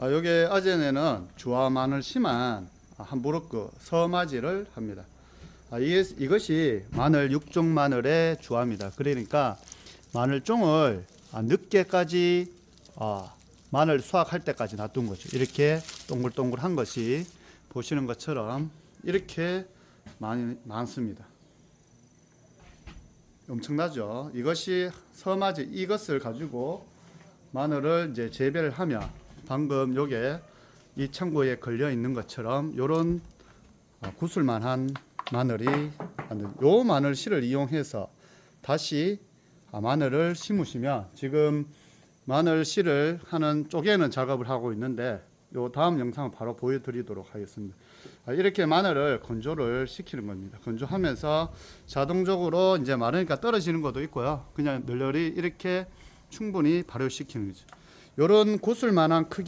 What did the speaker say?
아, 여기 아재네는 주와 마늘 심한 한 무릎그 서마지를 합니다. 아, 이게, 이것이 마늘 육종 마늘의 주화입니다. 그러니까 마늘종을 아, 늦게까지 아, 마늘 수확할 때까지 놔둔 거죠. 이렇게 동글동글한 것이 보시는 것처럼 이렇게 많이 많습니다. 엄청나죠. 이것이 서마지 이것을 가지고 마늘을 이제 재배를 하면 방금 요게 이 창고에 걸려 있는 것처럼 요런 어, 구슬만한 마늘이 요 마늘 씨를 이용해서 다시 아, 마늘을 심으시면 지금 마늘 씨를 하는 쪼개는 작업을 하고 있는데 요 다음 영상을 바로 보여드리도록 하겠습니다. 아, 이렇게 마늘을 건조를 시키는 겁니다. 건조하면서 자동적으로 이제 마르니까 떨어지는 것도 있고요. 그냥 널널히 이렇게 충분히 발효시키는 거죠. 요런 구슬만한 크기